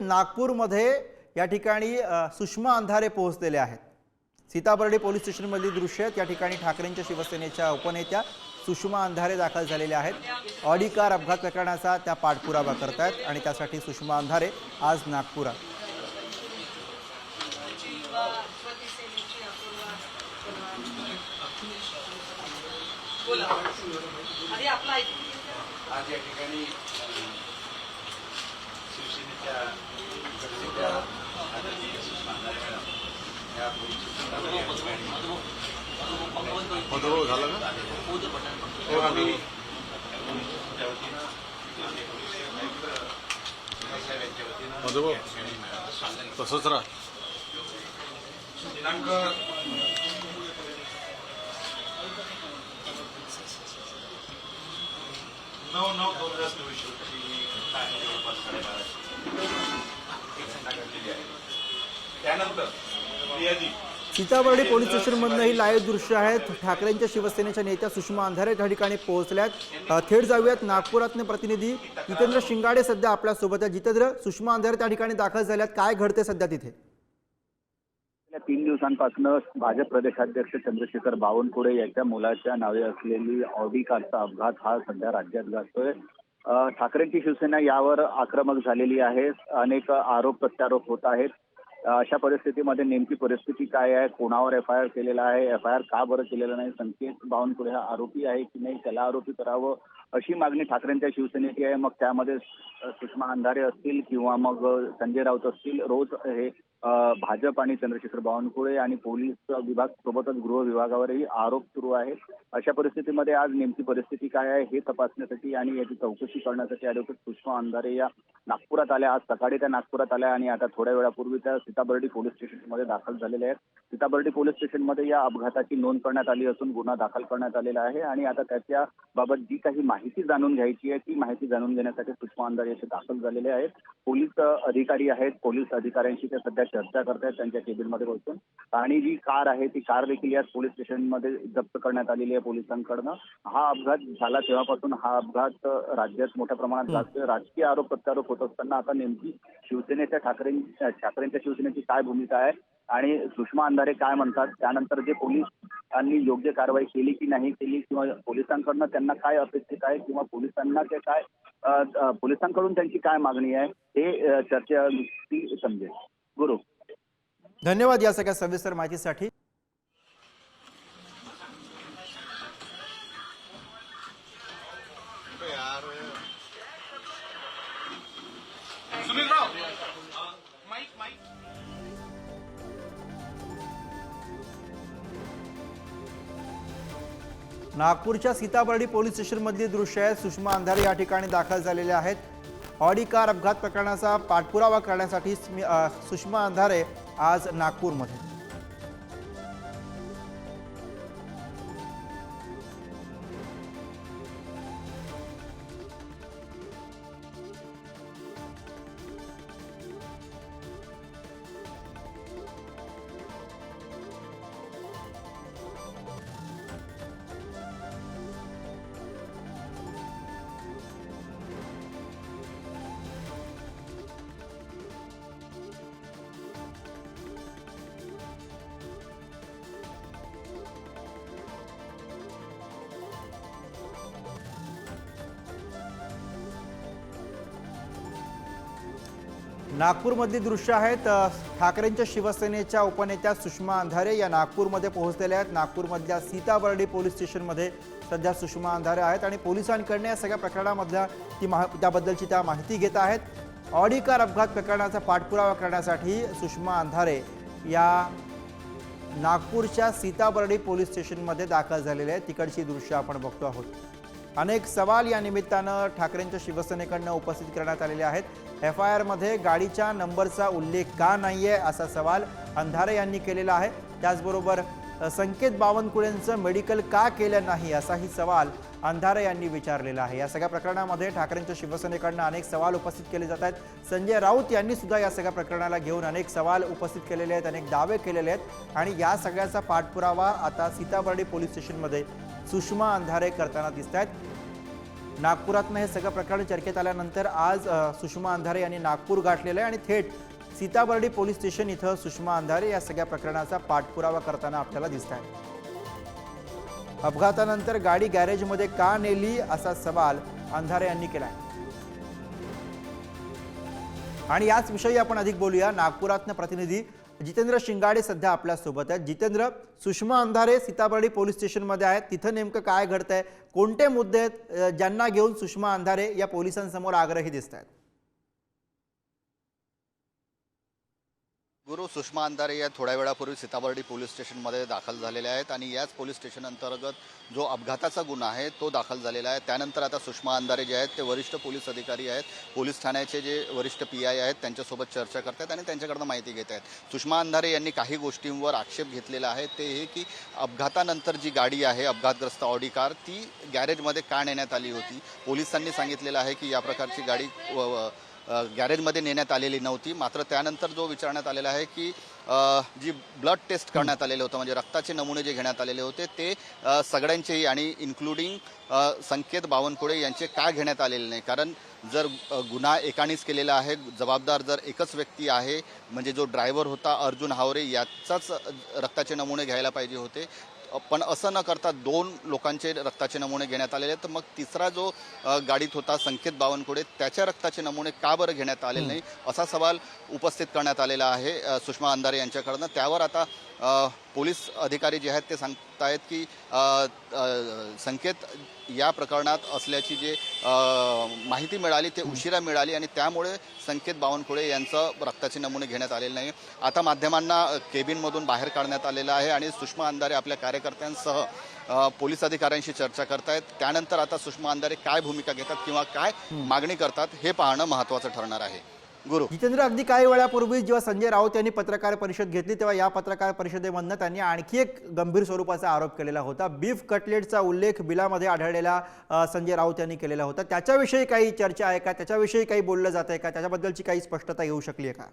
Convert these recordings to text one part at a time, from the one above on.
नागपूरमध्ये या ठिकाणी सुषमा अंधारे पोहोचलेले आहेत. सीताबर्डी पोलीस स्टेशनमधली दृश्य आहेत. या ठिकाणी ठाकरेंच्या शिवसेनेच्या उपनेत्या सुषमा अंधारे दाखल झालेल्या आहेत. ऑडी कार अपघात प्रकरणाचा त्या पाठपुरावा करतायत आणि त्यासाठी सुषमा अंधारे आज नागपुरात. आज या ठिकाणी प्रसिद्ध आदरणीय सुषमा मॅडम या आम्ही तसंच राहा दिनांक नऊ नऊ दोन हजार चोवीस रोजी जवळपास सीताबर्डी पोलीस स्टेशनमधनं ही लाईव्ह दृश्य आहेत. ठाकरेंच्या शिवसेनेच्या नेत्या सुषमा अंधारे त्या ठिकाणी पोहोचल्यात. थेट जाऊयात नागपुरातले प्रतिनिधी जितेंद्र शिंगाडे सध्या आपल्यासोबत आहेत. जितेंद्र सुषमा अंधारे त्या ठिकाणी दाखल झाल्यात. काय घडते सध्या तिथे? तीन दिवसांपासून भाजप प्रदेशाध्यक्ष चंद्रशेखर बावनकुळे याच्या मुलाच्या नावे असलेली ऑडी कारचा अपघात हा सध्या राज्यात गाजतोय अ, ठाकरेंची शिवसेना यावर आक्रमक झालेली आहे. अनेक आरोप प्रत्यारोप होत आहेत. अशा परिस्थितीमध्ये नेमकी परिस्थिती काय आहे? कोणावर एफ आय आर केलेला आहे? एफ आय आर का बरं केलेला नाही? संकेत बावनकुळे हा आरोपी आहे की नाही? त्याला आरोपी करावं अशी मागणी ठाकरेंच्या शिवसेनेची आहे. मग त्यामध्ये सुषमा अंधारे असतील किंवा मग संजय राऊत असतील रोज हे भाजप आणि चंद्रशेखर बावनकुळे आणि पोलीस विभाग सोबतच गृह विभागावरही आरोप सुरू आहेत. अशा परिस्थितीमध्ये आज नेमकी परिस्थिती काय आहे हे तपासण्यासाठी आणि याची चौकशी करण्यासाठी ऍडव्होकेट सुषमा अंधारे या नागपुरात आल्या. आज सकाळी त्या नागपुरात आल्या आणि आता थोड्या वेळापूर्वी त्या सीताबर्डी पोलीस स्टेशनमध्ये दाखल झालेल्या आहेत. सीताबर्डी पोलीस स्टेशनमध्ये या अपघाताची नोंद करण्यात आली असून गुन्हा दाखल करण्यात आलेला आहे आणि आता त्याच्या बाबत जी काही माहिती जाणून घ्यायची आहे ती माहिती जाणून घेण्यासाठी सुषमा अंधारे असे दाखल झालेले आहेत. पोलीस अधिकारी आहेत पोलीस अधिकाऱ्यांशी ते सध्या चर्चा करतायत त्यांच्या केबिनमध्ये बसून. आणि जी कार आहे ती कार देखील याच पोलीस स्टेशनमध्ये जप्त करण्यात आलेली आहे पोलिसांकडनं. हा अपघात झाला तेव्हापासून. हा अपघात राज्यात मोठ्या प्रमाणात गाजतोय राजकीय आरोप प्रत्यारोप होत असताना आता नेमकी शिवसेनेच्या ठाकरे ठाकरेंच्या शिवसेनेची काय भूमिका आहे आणि सुषमा अंधारे काय म्हणतात? त्यानंतर जे पोलिसांनी योग्य कारवाई केली की नाही केली किंवा पोलिसांकडनं त्यांना काय अपेक्षित आहे किंवा पोलिसांना ते काय पोलिसांकडून त्यांची काय मागणी आहे हे चर्चा समजेल. गुरु। धन्यवाद या सगळ्या सविस्तर माहितीसाठी. नागपूरच्या सीताबर्डी पोलीस स्टेशनमधली दृश्य आहेत सुषमा अंधारे या ठिकाणी दाखल झालेल्या आहेत. ऑडी कार अपघात प्रकरणाचा पाठपुरावा करण्यासाठी स्मि- सुषमा अंधारे आज नागपूरमध्ये. नागपूरमधली दृश्य आहेत ठाकरेंच्या शिवसेनेच्या उपनेत्या सुषमा अंधारे या नागपूरमध्ये पोहोचलेल्या आहेत. नागपूरमधल्या सीताबर्डी पोलीस स्टेशनमध्ये सध्या सुषमा अंधारे आहेत आणि पोलिसांकडनं या सगळ्या प्रकरणामधल्या ती माह त्याबद्दलची त्या माहिती घेत आहेत. ऑडी कार अपघात प्रकरणाचा पाठपुरावा करण्यासाठी सुषमा अंधारे या नागपूरच्या सीताबर्डी पोलीस स्टेशनमध्ये दाखल झालेले आहेत. तिकडची दृश्य आपण बघतो आहोत. अनेक सवाल या निमित्तानं ठाकरेंच्या शिवसेनेकडनं उपस्थित करण्यात आलेले आहेत. एफ आय आरमध्ये गाडीच्या नंबरचा उल्लेख का नाही आहे असा सवाल अंधारे यांनी केलेला आहे. त्याचबरोबर संकेत बावनकुळेंचं मेडिकल का केलं नाही असाही सवाल अंधारे यांनी विचारलेला आहे. या सगळ्या प्रकरणामध्ये ठाकरेंच्या शिवसेनेकडनं अनेक सवाल उपस्थित केले जात आहेत. संजय राऊत यांनी सुद्धा या सगळ्या प्रकरणाला घेऊन अनेक सवाल उपस्थित केलेले आहेत अनेक दावे केलेले आहेत. आणि या सगळ्याचा पाठपुरावा आता सीताबर्डी पोलीस स्टेशनमध्ये सुषमा अंधारे करताना दिसत आहेत नागपुरातनं हे सगळं प्रकरण चर्चेत आल्यानंतर आज सुषमा अंधारे यांनी नागपूर गाठलेलं आहे आणि थेट सीताबर्डी पोलीस स्टेशन इथं सुषमा अंधारे या सगळ्या प्रकरणाचा पाठपुरावा करताना आपल्याला दिसत आहे अपघातानंतर गाडी गॅरेजमध्ये का नेली असा सवाल अंधारे यांनी केला आहे आणि याच विषयी आपण अधिक बोलूया. नागपुरातनं प्रतिनिधी जितेंद्र शिंगाडे सध्या आपल्यासोबत आहेत. जितेंद्र सुषमा अंधारे सीताबर्डी पोलीस स्टेशनमध्ये आहेत. तिथं नेमकं काय घडतंय? कोणते मुद्दे आहेत? ज्यांना घेऊन सुषमा अंधारे या पोलिसांसमोर आग्रही दिसत आहेत गुरु सुषमा अंधारे या थोड्या वेळापूर्वी सीताबर्डी पोलीस स्टेशनमध्ये दाखल झालेल्या आहेत आणि याच पोलीस स्टेशन अंतर्गत जो अपघाताचा गुन्हा आहे तो दाखल झालेला आहे. त्यानंतर आता सुषमा अंधारे जे आहेत ते वरिष्ठ पोलीस अधिकारी आहेत. पोलीस ठाण्याचे जे वरिष्ठ पी आय आहेत त्यांच्यासोबत चर्चा करतात आणि त्यांच्याकडनं माहिती घेत आहेत. सुषमा अंधारे यांनी काही गोष्टींवर आक्षेप घेतलेला आहे. ते हे की अपघातानंतर जी गाडी आहे अपघातग्रस्त ऑडी कार ती गॅरेजमध्ये का नेण्यात आली होती? पोलिसांनी सांगितलेलं आहे की या प्रकारची गाडी गॅरेजमध्ये नेण्यात आलेली नव्हती. मात्र त्यानंतर जो विचारण्यात आलेला आहे की जी ब्लड टेस्ट करण्यात आलेले होतं म्हणजे रक्ताचे नमुने जे घेण्यात आलेले होते ते सगळ्यांचेही आणि इन्क्लुडिंग संकेत बावनकुळे यांचे का घेण्यात आलेले नाही? कारण जर गुन्हा एकानेच केलेला आहे जबाबदार जर एकच व्यक्ती आहे म्हणजे जो ड्रायव्हर होता अर्जुन हावरे याचाच रक्ताचे नमुने घ्यायला पाहिजे होते. पण असं न करता दोन लोकांचे रक्ताचे नमुने घेण्यात आलेले आहेत. तर मग तिसरा जो गाडीत होता संकेत बावनकुळे त्याच्या रक्ताचे नमुने का बरं घेण्यात आलेले नाही? असा सवाल उपस्थित करण्यात आलेला आहे सुषमा अंधारे यांच्याकडनं. त्यावर आता पोलीस अधिकारी जे आहेत ते सांगतायत की संकेत या प्रकरणात असल्याची जे माहिती मिळाली ते उशिरा मिळाली आणि त्यामुळे संकेत बावनकुळे यांचं रक्ताचे नमुने घेण्यात आलेले नाही. आता माध्यमांना केबिनमधून बाहेर काढण्यात आलेलं आहे आणि सुषमा अंधारे आपल्या कार्यकर्त्यांसह पोलीस अधिकाऱ्यांशी चर्चा करतायत. त्यानंतर आता सुषमा अंधारे काय भूमिका घेतात किंवा काय मागणी करतात हे पाहणं महत्त्वाचं ठरणार आहे. गुरु. जितेंद्र अगदी काही वेळापूर्वी जेव्हा संजय राऊत यांनी पत्रकार परिषद घेतली तेव्हा या पत्रकार परिषदेमधनं त्यांनी आणखी एक गंभीर स्वरूपाचा आरोप केलेला होता. बीफ कटलेटचा उल्लेख बिलामध्ये आढळलेला संजय राऊत यांनी केलेला होता. त्याच्याविषयी काही चर्चा आहे का? त्याच्याविषयी काही बोललं जात आहे का? त्याच्याबद्दलची काही स्पष्टता येऊ शकली आहे का?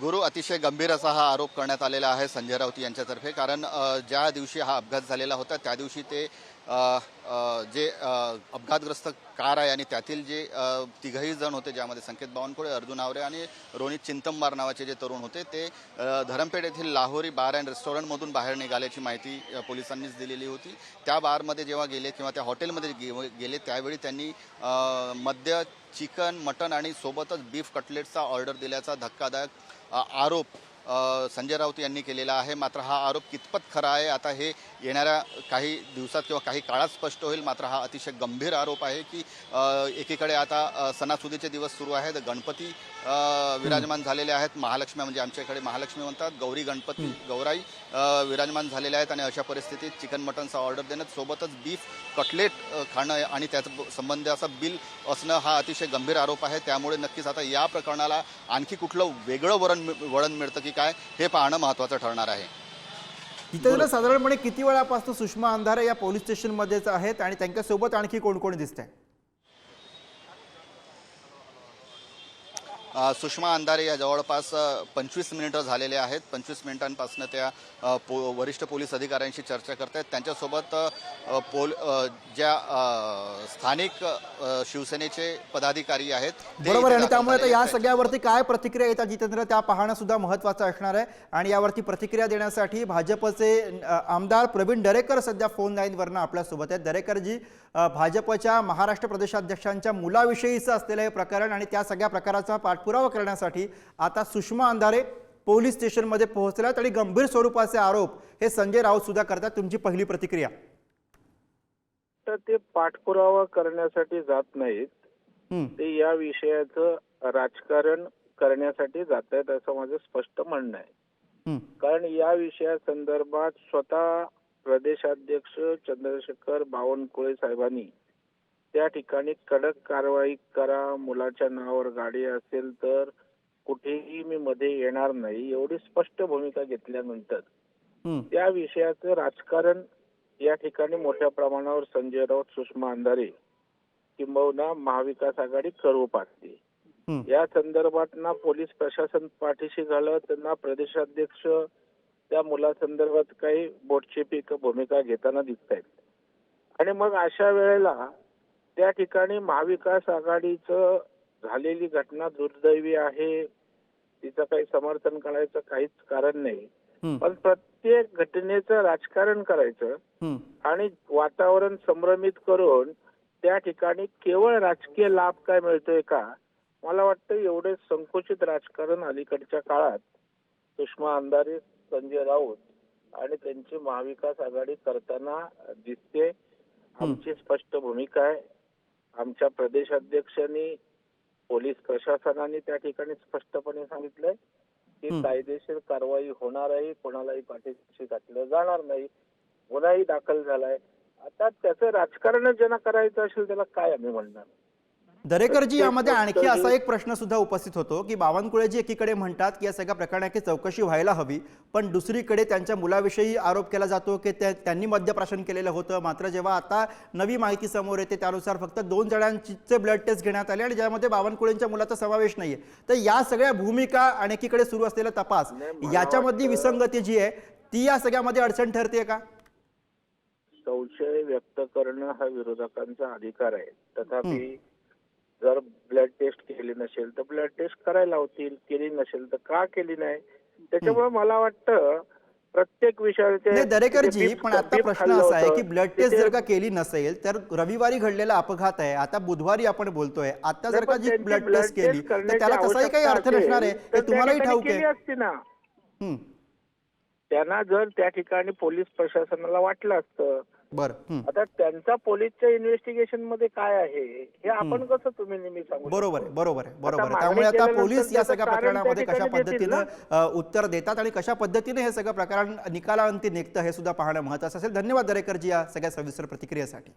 गुरु अतिशय गंभीर असा हा आरोप करण्यात आलेला आहे संजय राऊत यांच्यातर्फे. कारण ज्या दिवशी हा अपघात झालेला होता त्या दिवशी ते जे अपघातग्रस्त कार आहे आणि त्यातील जे तिघही जण होते ज्यामध्ये संकेत बावनकुळे अर्जुन आवरे आणि रोनित चिंतंबार नावाचे जे तरुण होते ते धरमपेठ येथील लाहोरी बार अँड रेस्टॉरंटमधून बाहेर निघाल्याची माहिती पोलिसांनीच दिलेली होती. त्या बारमध्ये जेव्हा गेले किंवा त्या हॉटेलमध्ये गे- गेले त्यावेळी त्यांनी मद्य चिकन मटन आणि सोबतच बीफ कटलेटचा ऑर्डर दिल्याचा धक्कादायक आरोप संजय राऊत यांनी केलेला आहे. मात्र हा आरोप कितपत खरा आहे आता हे येणाऱ्या काही दिवसात किंवा काही काळात स्पष्ट होईल. मात्र हा अतिशय गंभीर आरोप आहे की एकीकडे आता सणासुदीचे दिवस सुरू आहेत. गणपती विराजमान झालेले आहेत. महालक्ष्मी म्हणजे आमच्याकडे महालक्ष्मी म्हणतात. गौरी गणपती गौराई विराजमान झालेले आहेत आणि अशा परिस्थितीत चिकन मटनचा ऑर्डर देणं सोबतच बीफ कटलेट खाणं आणि त्याचं संबंधी असं बिल असणं हा अतिशय गंभीर आरोप आहे. त्यामुळे नक्कीच आता या प्रकरणाला आणखी कुठलं वेगळं वळण वळण मिळतं की काय हे पाहणं महत्त्वाचं ठरणार आहे. इथं साधारणपणे किती वेळापासून सुषमा अंधारे या पोलीस स्टेशनमध्येच आहेत आणि त्यांच्यासोबत आणखी कोण कोण दिसत आहे सुषमा अंधारे या जवळपास पंचवीस मिनिटं झालेले आहेत. पंचवीस मिनिटांपासून त्या पो वरिष्ठ पोलीस अधिकाऱ्यांशी चर्चा करत आहेत. त्यांच्यासोबत पोल ज्या स्थानिक शिवसेनेचे पदाधिकारी आहेत बरोबर आणि त्यामुळे या. सगळ्यावरती काय प्रतिक्रिया येतात जितेंद्र? त्या पाहणं सुद्धा महत्त्वाचं असणार आहे. आणि यावरती प्रतिक्रिया देण्यासाठी भाजपचे आमदार प्रवीण दरेकर सध्या फोन लाईनवरनं आपल्यासोबत आहेत. दरेकरजी भाजपच्या महाराष्ट्र प्रदेशाध्यक्षांच्या मुलाविषयीचं असलेलं हे प्रकरण आणि त्या सगळ्या प्रकाराचा पाठपुरावा करण्यासाठी आता सुषमा अंधारे पोलीस स्टेशनमध्ये पोहोचल्या आणि गंभीर स्वरूपाचे आरोप हे संजय राऊत सुद्धा करतात. तुमची पहिली प्रतिक्रिया? तर ते पाठपुरावा करण्यासाठी जात नाहीत. ते या विषयाचं राजकारण करण्यासाठी जात आहेत असं माझं स्पष्ट म्हणणं आहे. कारण या विषयासंदर्भात स्वतः प्रदेशाध्यक्ष चंद्रशेखर बावनकुळे साहेबांनी त्या ठिकाणी कडक कारवाई करा मुलाच्या नावावर गाडी असेल तर कुठेही मी मध्ये येणार नाही एवढी स्पष्ट भूमिका घेतल्यानंतर. त्या विषयाचं राजकारण या ठिकाणी मोठ्या प्रमाणावर संजय राऊत सुषमा अंधारे किंबहुना महाविकास आघाडी करू पाहते हं. या संदर्भात ना पोलीस प्रशासन पाठीशी झालं त्यांना प्रदेशाध्यक्ष त्या मुलासंदर्भात काही बोटचेपी क- भूमिका घेताना दिसत आहेत आणि मग अशा वेळेला त्या ठिकाणी महाविकास आघाडीचं झालेली घटना दुर्दैवी आहे तिचं काही समर्थन करायचं काहीच कारण नाही. पण प्रत्येक घटनेचं राजकारण करायचं. आणि वातावरण संभ्रमित करून त्या ठिकाणी केवळ राजकीय लाभ काय मिळतोय का? मला वाटतं एवढे संकुचित राजकारण अलीकडच्या काळात सुषमा अंधारे संजय राऊत आणि त्यांची महाविकास आघाडी करताना दिसते. आमची स्पष्ट भूमिका आहे. आमच्या प्रदेशाध्यक्षांनी पोलीस प्रशासनाने त्या ठिकाणी स्पष्टपणे सांगितलंय की. कायदेशीर कारवाई होणार आहे कोणालाही पाठीशी घातलं जाणार नाही. गुन्हाही दाखल झालाय. आता त्याचं राजकारणच ज्यांना करायचं असेल त्याला काय आम्ही म्हणणार? दरेकरजी यामध्ये आणखी असा एक प्रश्न सुद्धा उपस्थित होतो की बावनकुळेजी एकीकडे म्हणतात की या सगळ्या प्रकरणाची चौकशी व्हायला हवी पण दुसरीकडे त्यांच्या मुलाविषयी आरोप केला जातो की त्या- त्यांनी मद्यप्राशन केलेलं होतं. मात्र जेव्हा आता नवी माहिती समोर येते त्यानुसार फक्त दोन जणांचे ब्लड टेस्ट घेण्यात आले आणि ज्यामध्ये बावनकुळेंच्या मुलाचा समावेश नाहीये. तर या सगळ्या भूमिका आणि एकीकडे सुरू असलेला तपास याच्यामधली विसंगती जी आहे ती या सगळ्यामध्ये अडचण ठरते का? संशय व्यक्त करणं हा विरोधकांचा अधिकार आहे. तथापि जर ब्लड टेस्ट केली नसेल तर ब्लड टेस्ट करायला होतील केली नसेल तर का केली नाही? त्याच्यामुळे मला वाटतं प्रत्येक विषयाचे दरेकरजी पण आता प्रश्न असा आहे. की ब्लड टेस्ट जर का केली नसेल तर रविवारी घडलेला अपघात आहे. आता बुधवारी आपण बोलतोय. आता जर का जी ब्लड टेस्ट केली तर त्याला तसाही काही अर्थ नसणार आहे. हे तुम्हालाही ठाऊक आहे. असती ना. हं, त्यांना जर त्या ठिकाणी पोलीस प्रशासनाला वाटलं असतं बरं. आता त्यांचा पोलीसच्या इन्व्हेस्टिगेशनमध्ये काय आहे हे आपण कसं तुम्ही नेहमी सांगू बरोबर आहे? बरोबर आहे बरोबर आहे. त्यामुळे आता पोलीस या सगळ्या कारण प्रकरणामध्ये कशा पद्धतीनं उत्तर देतात आणि कशा पद्धतीने हे सगळं प्रकरण निकालांती निघतं हे सुद्धा पाहणं महत्वाचं असेल. धन्यवाद दरेकरजी या सगळ्या सविस्तर प्रतिक्रियेसाठी.